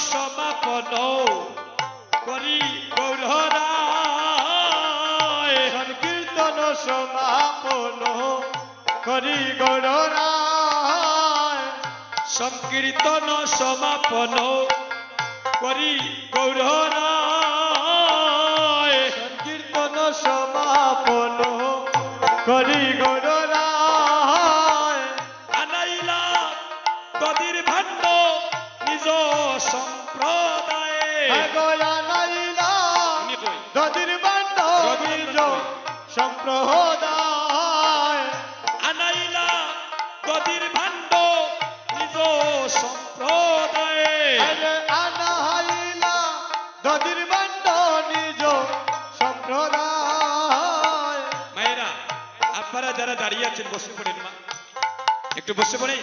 সমাপন করি গৌররায়। সংকীর্তন সমাপন করি গৌররায়। সংকীর্তন সমাপন করি গৌররায়। সংকীর্তন সমাপন করি গৌররায় সম্প্রদায়ে? নদীর নিজ সম্প্রদায়। আনাইলা তদির ভাণ্ড নিজ সম্প্রদায়ে। আনাইলা নদীর বাণ্ড নিজ সম্প্রদায়। মায়েরা আপনারা যারা দাঁড়িয়ে আছেন বসে পড়েন মা। একটু বসে পড়ে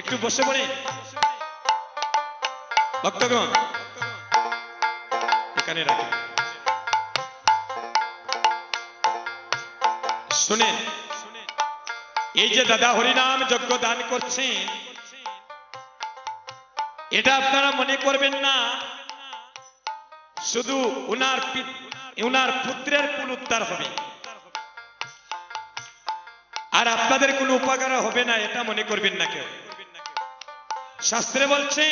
একটু বসে পড়ে ভক্তগণ, এখানে শুনেন, এই যে দাদা হরিনাম যজ্ঞ দান করছেন এটা আপনারা মনে করবেন না, শুধু উনার উনার পুত্রের কুল উদ্ধার হবে। আর আপনাদের কোনো উপকার হবে না, এটা মনে করবেন না কেউ। শাস্ত্রে বলছে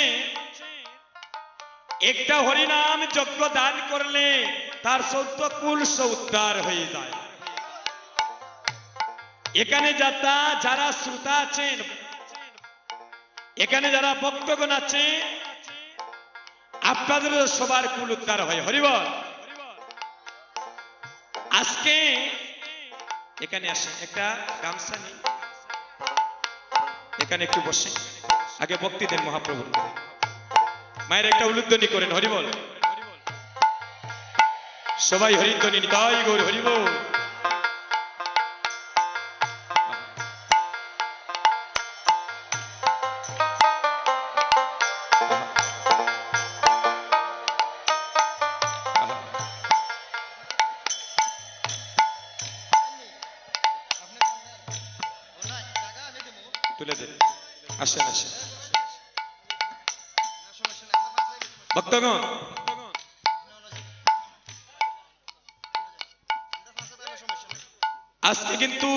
একটা হরিনাম যজ্ঞ দান করলে তার চৌদ্দ কুল উদ্ধার হয়ে যায়। এখানে যাতা, যারা শ্রোতা আছেন, এখানে যারা ভক্তগণ আছে আপনাদের সবার কুল উদ্ধার হয়। হরিবল আজকে এখানে আসেন। একটা গামছা নেই এখানে একটু বসে। আগে ভক্তি দেন মহাপ্রভুর। মায়ের একটা উলুধ্বনি করেন হরিবল সবাই হরিধ্বনি নিতাই গৌর হরিবল তুলে দেন। আসেন আসেন। ভক্তগণ। আজকে কিন্তু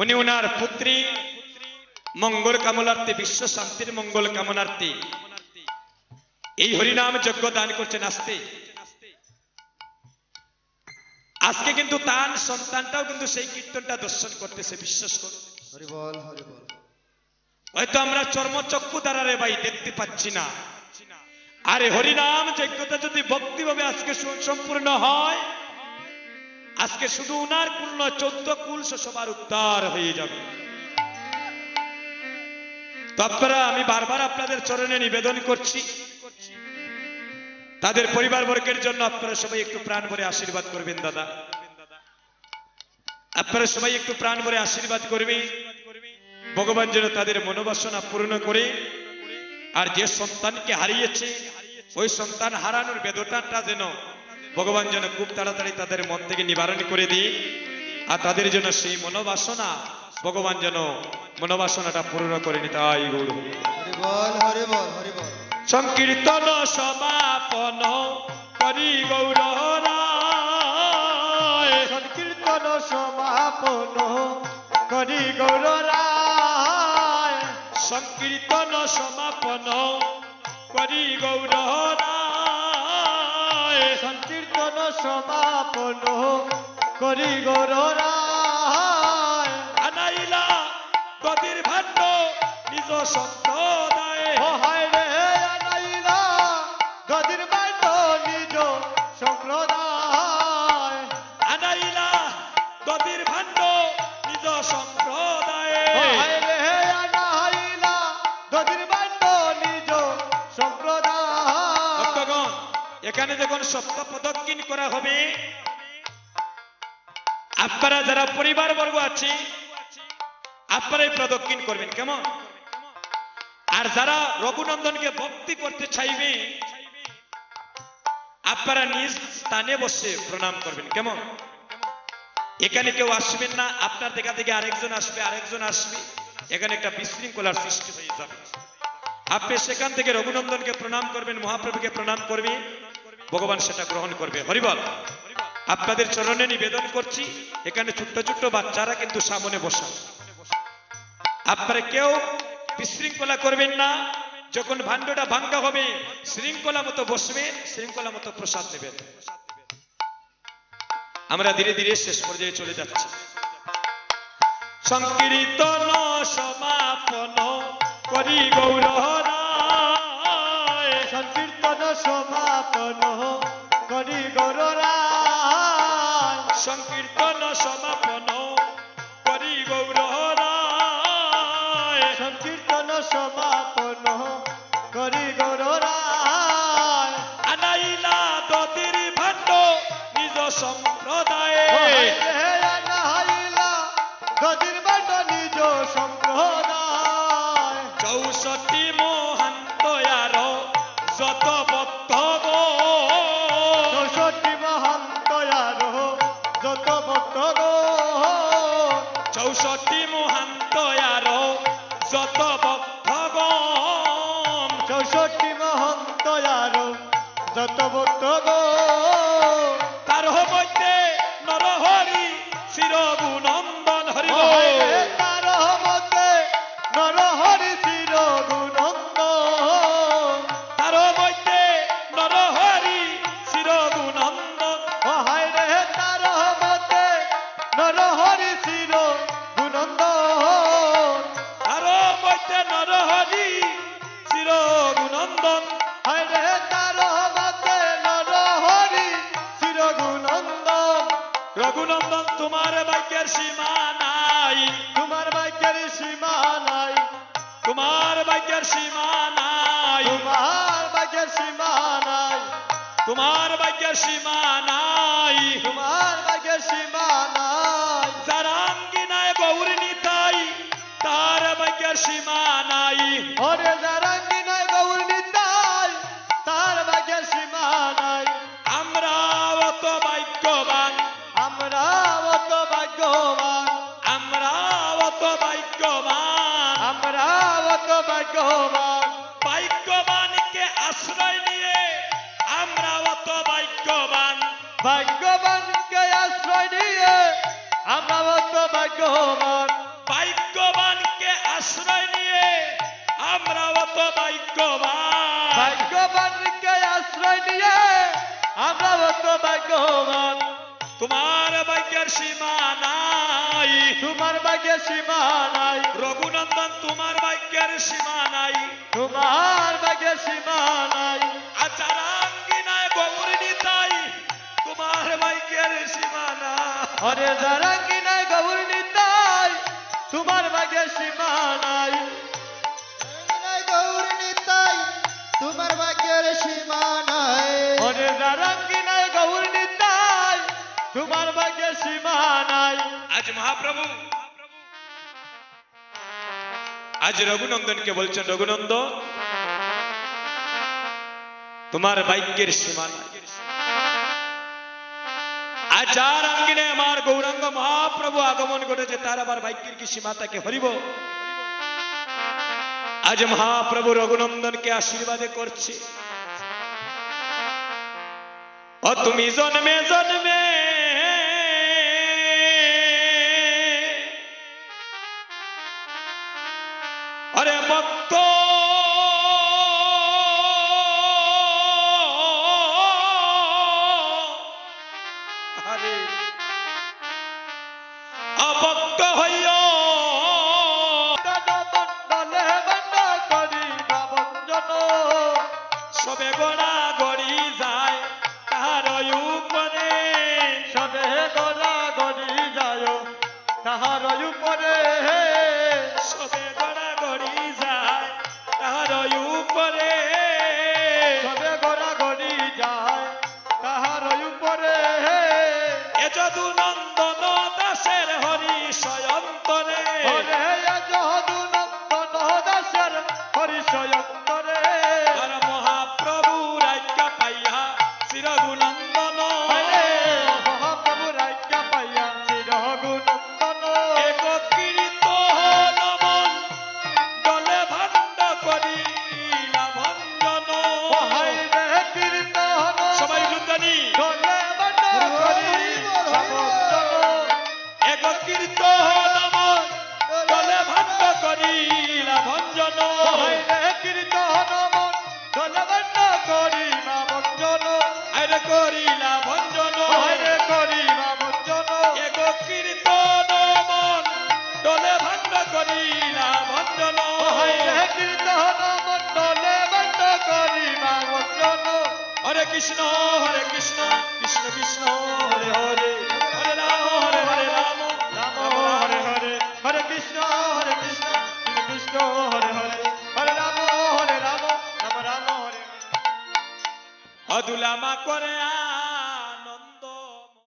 উনি ওনার পুত্রী মঙ্গল কামনার্থে বিশ্ব শান্তির মঙ্গল কামনার্থে। এই হরিনাম যজ্ঞ দান করছেন আসতে আজকে কিন্তু তার সন্তানটাও কিন্তু সেই কীর্তনটা দর্শন করতেছে বিশ্বাস করুন। হরিবল হরিবল হয়তো আমরা চর্মচক্ষু দ্বারা রে ভাই দেখতে পাচ্ছি না। আরে হরিনাম যজ্ঞতা যদি ভক্তিভাবে আজকে সম্পূর্ণ হয়, আজকে শুধু উনার নয়, চোদ্দ কুল সবার উদ্ধার হয়ে যাবে। তো আপনারা, আমি বারবার আপনাদের চরণে নিবেদন করছি। তাদের পরিবার বর্গের জন্য আপনারা সবাই একটু প্রাণ ভরে আশীর্বাদ করবেন, দাদা। আপনারা সবাই একটু প্রাণ ভরে আশীর্বাদ করবেন। ভগবান যেন তাদের মনোবাসনা পূর্ণ করে। আর যে সন্তানকে হারিয়েছে ওই সন্তান হারানোর বেদনাটা যেন ভগবান যেন খুব তাড়াতাড়ি তাদের মন থেকে নিবারণ করে দিই আর তাদের জন্য সেই মনোবাসনা ভগবান যেন মনোবাসনাটা পূর্ণ করে নি তাই গৌর সংকীর্তন সমাপন করি গৌর সংকীর্তন সমাপন করি গৌররায় সংকীর্তন সমাপন করি গৌর সংকীর্তন সমাপন করি গৌর আনাইলা গদির ভাণ্ড নিজ সম্প্রদায়ে এখানে যখন সত্য প্রদক্ষিণ করা হবে, আপনারা যারা পরিবার বর্গ আছে আপনারাই প্রদক্ষিণ করবেন, কেমন? আর যারা রঘুনন্দনকে ভক্তি করতে চাইবে, আপনারা নিজ স্থানে বসে প্রণাম করবেন, কেমন? এখানে কেউ আসবেন না, আপনার দেখা থেকে আরেকজন আসবে আরেকজন আসবে। এখানে একটা বিশৃঙ্খলার সৃষ্টি হয়ে যাবে। আপনি সেখান থেকে রঘুনন্দনকে প্রণাম করবেন, মহাপ্রভুকে প্রণাম করবেন। ভগবান সেটা গ্রহণ করবে। হরিবল, আপনাদের চরণে নিবেদন করছি, এখানে ছোট্ট ছোট্ট বাচ্চারা কিন্তু সামনে বসা। আপনারা কেউ বিশৃঙ্খলা করবেন না, যখন ভাণ্ডটা ভাঙ্গা হবে, শৃঙ্খলা মতো বসবেন শৃঙ্খলা মতো প্রসাদ নেবেন। আমরা ধীরে ধীরে শেষ পর্যায়ে চলে যাচ্ছি। সংকীর্তন সমাপন করি গৌরহরায়। সংকীর্তন সমাপন করি গৌরায় সংকীর্তন সমাপন করি গৌরহরায় সংকীর্তন সমাপন করি গৌরায় আনাইলা দতির ভাণ্ড নিজ সম্প্রদায়ে যত বদ্ধ চৌষট্টি মহান্ত যত ভক্ত গো। চৌষট্টি মহান্তয়ার যত বদ্ধ চৌষট্টি মহন্ত যত ভক্ত গো। তার মধ্যে নরহরি শিরগুনন্দন হরি তোমার ভাগ্যের সীমা নাই। তোমার ভাগ্যের সীমা নাই। যারা আঙ্গিনায় গৌর নিতাই তার ভাগ্যের সীমা নাই। ওরে জারাঙ্গি নাই গৌর নিতাই তার ভাগ্যের সীমা নাই। আমরা অত ভাগ্যবান। আমরা অত ভাগ্যবান। আমরা অত ভাগ্যবান। আমরা অত ভাগ্যবান। ভাগ্যবানকে আশ্রয় তোমার ভাগ্যের সীমা নাই। রঘুনন্দন তোমার ভাগ্যের সীমা নাই। তোমার ভাগ্যের সীমা নাই। আচারাঙ্গিনায় গৌরী নিতাই তোমার ভাগ্যের সীমা নাই। হরে জারাঙ্গি আজ মহাপ্রভু, আজ রঘুনন্দনকে বলছেন রঘুনন্দন তোমার ভাগ্যের সীমা নাই আজ যার আঙ্গিনে আমার গৌরাঙ্গ মহাপ্রভু আগমন ঘটেছে, তার আবার ভাগ্যের কি সীমা তাকে হরিব? আজ মহাপ্রভু রঘুনন্দনকে আশীর্বাদে করছে। ও তুমি জন্মে জন্মে কৃষ্ণ, হরে কৃষ্ণ কৃষ্ণ কৃষ্ণ, হরে হরে হরে রাম, হরে হরে রাম রাম, হরে হরে হরে কৃষ্ণ হরে কৃষ্ণ কৃষ্ণ কৃষ্ণ, হরে হরে হরে রাম হরে রাম রাম রাম, হরে হরে অদুলামা করে আ